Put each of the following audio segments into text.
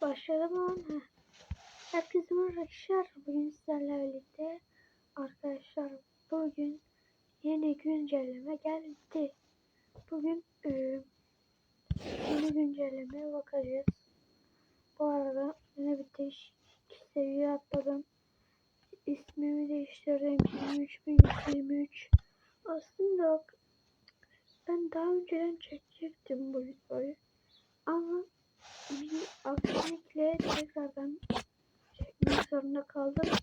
Başladı mı? Heh. Herkese merhaba arkadaşlar. Bugün sizlerle birlikte arkadaşlar bugün yeni güncelleme geldi. Bugün e, yeni güncellemeye bakacağız. Bu arada yine bir değişik seviye atladım. İsmimi değiştirdim. 23123. Aslında ben daha önceden çekecektim bu videoyu. Ama bir aksilikle tekrardan çekmek zorunda kaldım.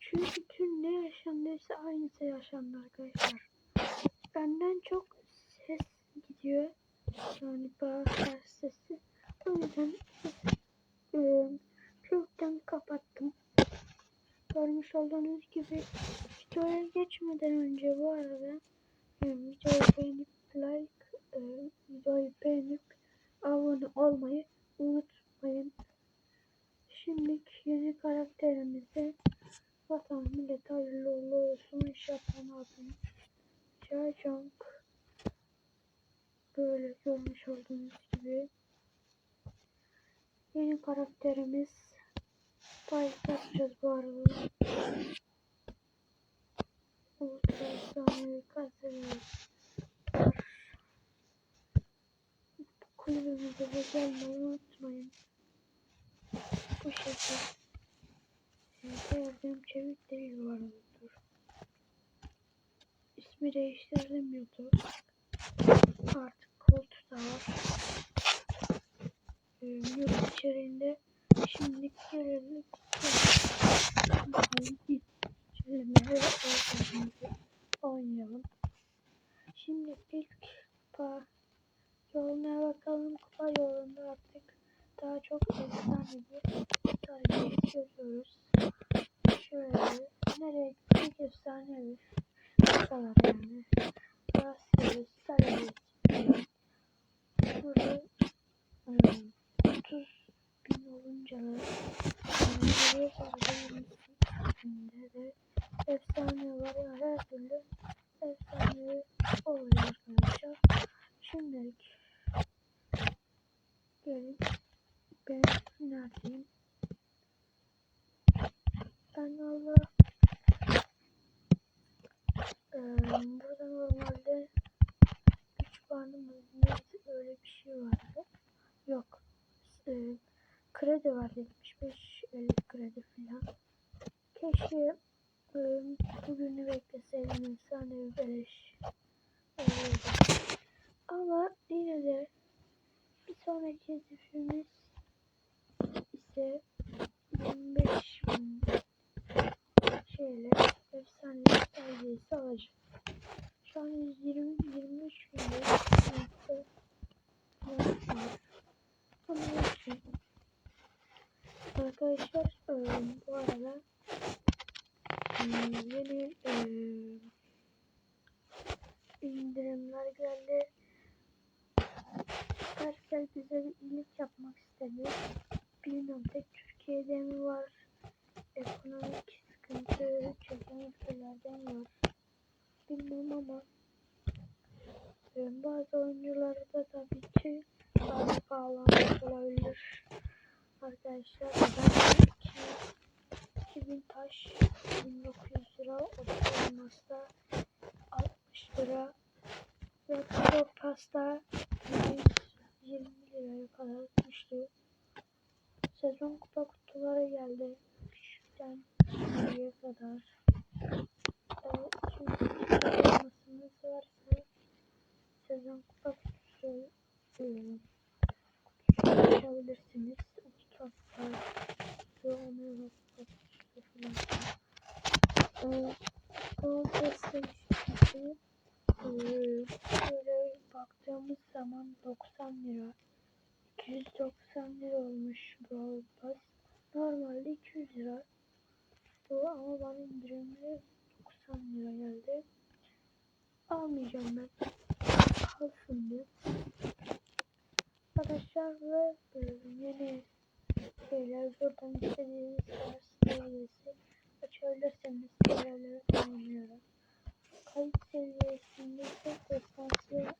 Çünkü tüm ne yaşandıysa aynısı yaşandı arkadaşlar. Benden çok ses gidiyor. Yani bağırsak sesi. O yüzden e, kökten kapattım. Görmüş olduğunuz gibi videoya geçmeden önce bu arada yani videoyu beğenip like e, videoyu beğenip abone olmayı unutmayın. Şimdi yeni karakterimize vatan millet hayırlı uğurlu olsun inşallah yapayım. Jajong böyle görmüş olduğunuz gibi yeni karakterimiz Spike yapacağız bu arada. Ultra efsanevi kasıyoruz. Kulübümüze de gelmeyi unutmayın. Bu şekilde. Sevdiğim çevik değil arada. Dur. İsmi değiştirdim. Artık koltuk da var. Ee, içeriğinde şimdilik gelelim. Çelimleri oynayalım. Şimdi ilk pa Yoluna bakalım kupa yolunda artık daha çok efsane bir tarih görüyoruz. Şöyle nereye gittik efsane bir kupalar yani. Rastgele sarı Burada um, 30 bin olunca da geriye sarı içinde de efsane var ya her türlü efsane oluyor arkadaşlar. Şimdilik gelin ben neredeyim? Ben valla ee, burada normalde 3 puanım öyle bir şey vardı. Yok. E, kredi var 75 50 kredi falan. Keşke e, bugünü bekleseydim efsane beleş olurdu. Ama yine de bir sonraki hedefimiz ise 25 bin şeyle efsane sergisi alacak. Şu an 120 23 binde ama neyse. Arkadaşlar bu arada yeni indirimler geldi. Herkes bize bir iyilik yapmak istedi. Bilmiyorum tek Türkiye'de mi var? Ekonomik sıkıntı çeken ülkelerden var. Bilmiyorum ama bazı oyuncularda tabii ki daha pahalanmış olabilir. Arkadaşlar ben 2000 taş 1900 lira olmazsa 60 lira ve Pro Pasta 120 liraya kadar düştü. Sezon kupa kutuları geldi. Küçükten büyüğe kadar. Evet, şimdi varsa sezon kupa kutusu e, kutusu açabilirsiniz. Kupa kutusu, omega kupa kutusu falan. E, Gold PlayStation şöyle baktığımız zaman 90 lira 290 lira olmuş Brawl Pass. Normalde 200 lira. Bu ama bana indirimli 90 lira geldi. Almayacağım ben. Alsın diye. Arkadaşlar ve yeni şeyler buradan istediğiniz seviyesi açabilirseniz görevleri tamamlıyorum kayıt seviyesinde ise destansı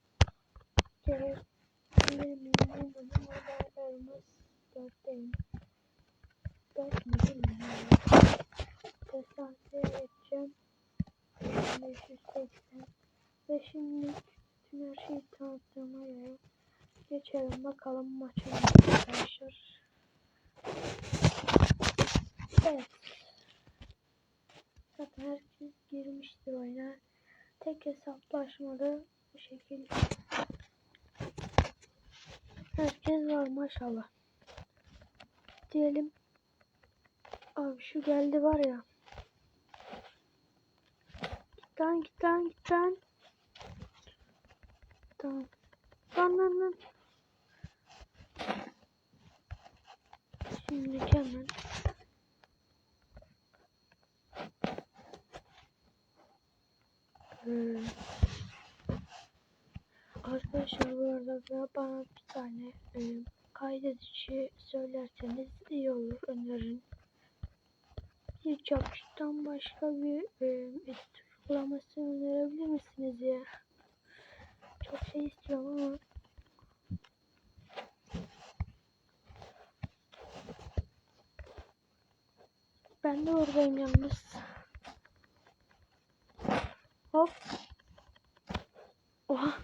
Dörtteyim. Dört mü değil mi? Desansiye edeceğim. 580. Ve şimdi bütün her şeyi tanıttığıma göre geçelim bakalım maçı arkadaşlar. Evet. Zaten herkes girmiştir oyuna. Tek hesaplaşmalı bu şekilde. Herkes var maşallah. Diyelim. Abi şu geldi var ya. Git lan git lan. Tamam. Lan lan lan. Şimdi hemen. Ee, arkadaşlar bu arada bana bir tane e, kaydedici söylerseniz iyi olur önerin. Hiç yapıştan başka bir e, edit uygulaması önerebilir misiniz ya? Çok şey istiyorum ama ben de oradayım yalnız. Hop. Oha.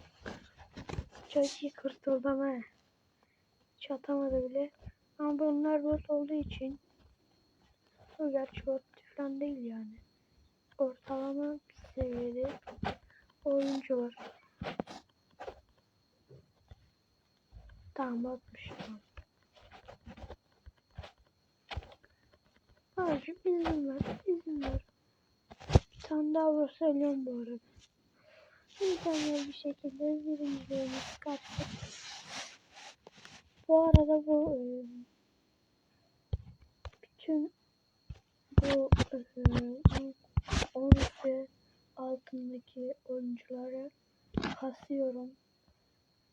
Çok iyi kurtuldum he. Hiç atamadı bile. Ama bunlar bot olduğu için bu gerçi bot falan değil yani. Ortalama bir seviyede oyuncular. Tamam atmış. Hacı izin ver. izin ver. Bir tane daha vursa bu arada. İnsanlar bir şekilde birinciliğini çıkarttık. Bu arada bu e, bütün bu e, 13 altındaki oyuncuları kasıyorum.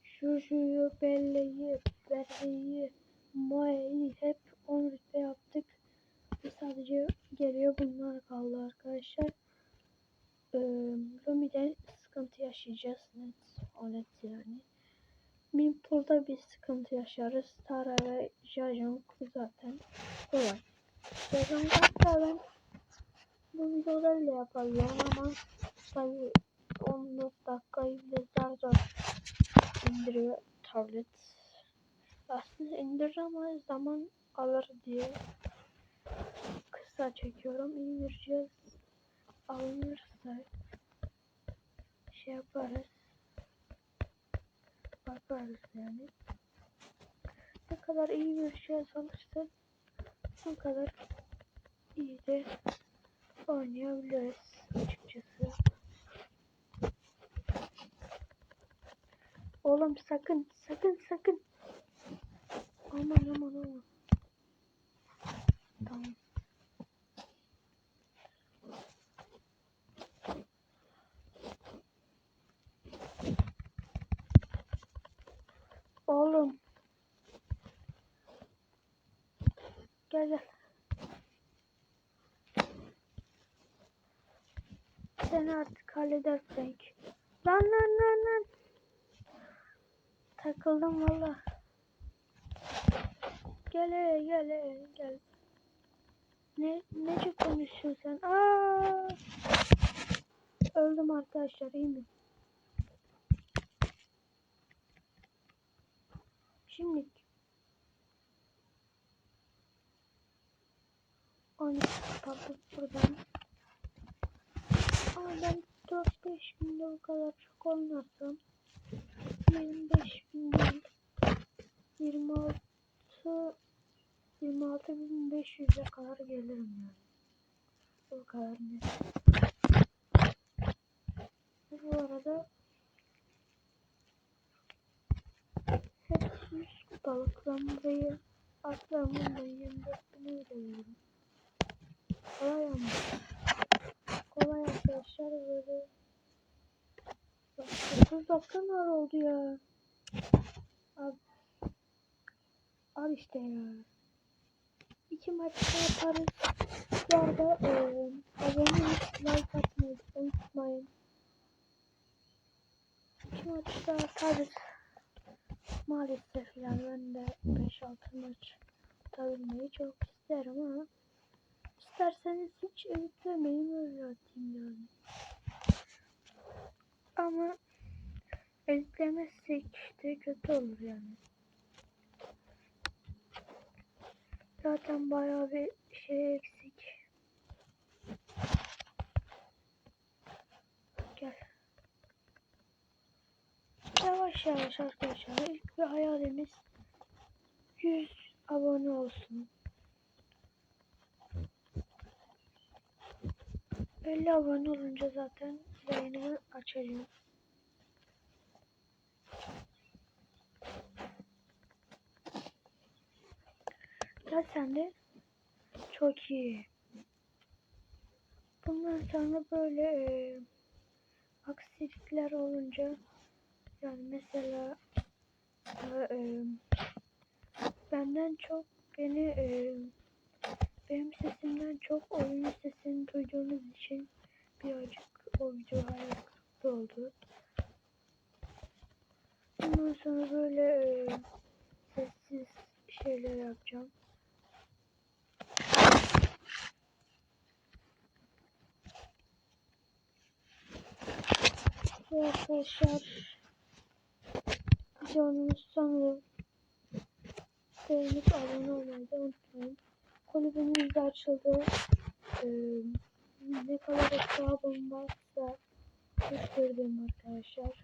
Juju'yu, Belle'yi, Berre'yi, Moe'yi hep 10 rütbe yaptık. Ve sadece geriye bunlar kaldı arkadaşlar. Ee, Lumi'de sıkıntı yaşayacağız net. O net yani. Mimple'da bir sıkıntı yaşarız. Tara ve Jajon zaten kolay. Jajon hatta ben bu videoda bile yapabiliyorum ama tabii 14 dakikayı bile zar zor indiriyor tablet. Aslında indirir ama zaman alır diye kısa çekiyorum. Cihaz alınırsa şey yaparız. Bakarız yani. Ne kadar iyi bir cihaz alırsa o kadar iyi de oynayabiliriz açıkçası. Oğlum sakın sakın sakın. Aman aman aman. Tamam. Oğlum. Gel gel. Sen artık halleder Frank. Lan lan lan lan. Takıldım valla. Gel hele, gel gel. Ne nece konuşuyorsun sen? Aa! Öldüm arkadaşlar iyi mi? Şimdi 12 kapattık buradan. Ama ben 4-5 günde o kadar çok oynarsam 25 bin değil 26 26.500'e kadar gelirim yani. O kadar net. Bu arada hepsi 100 kupalık. Ben burayı atlarım da 24 bine veriyorum. Kolay ama. Kolay arkadaşlar böyle. Bak 9 dakika ne oldu ya? Abi. Al işte ya. İki maç daha yaparız. Bu arada e, abone like atmayı unutmayın. İki maç daha yaparız. Maalesef yani ben de 5-6 maç atabilmeyi çok isterim ama isterseniz hiç editlemeyin öyle atayım yani. Ama Editlemezsek işte kötü olur yani. Zaten bayağı bir şey eksik. Gel. Yavaş yavaş arkadaşlar. İlk bir hayalimiz 100 abone olsun. 50 abone olunca zaten yayını açacağım. Gel sen de. Çok iyi. Bundan sonra böyle e, aksilikler olunca yani mesela e, e, benden çok beni e, benim sesimden çok oyunun sesini duyduğunuz için birazcık o video hayal oldu. Bundan sonra böyle e, sessiz şeyler yapacağım. Ve arkadaşlar videonun sonu beğenip abone olmayı da unutmayın. Kulübümüz de açıldı. Ee, ne kadar hesabım varsa gösterdim arkadaşlar.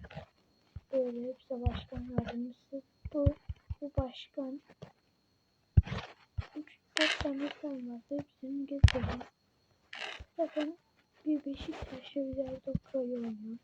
Böyle hepsi başkan yardımcısı. Bu, bu başkan. 3-4 tane sen var. Hepsini getirdim. Zaten bir Beşiktaş'ı güzel Dokro'yu oynuyor.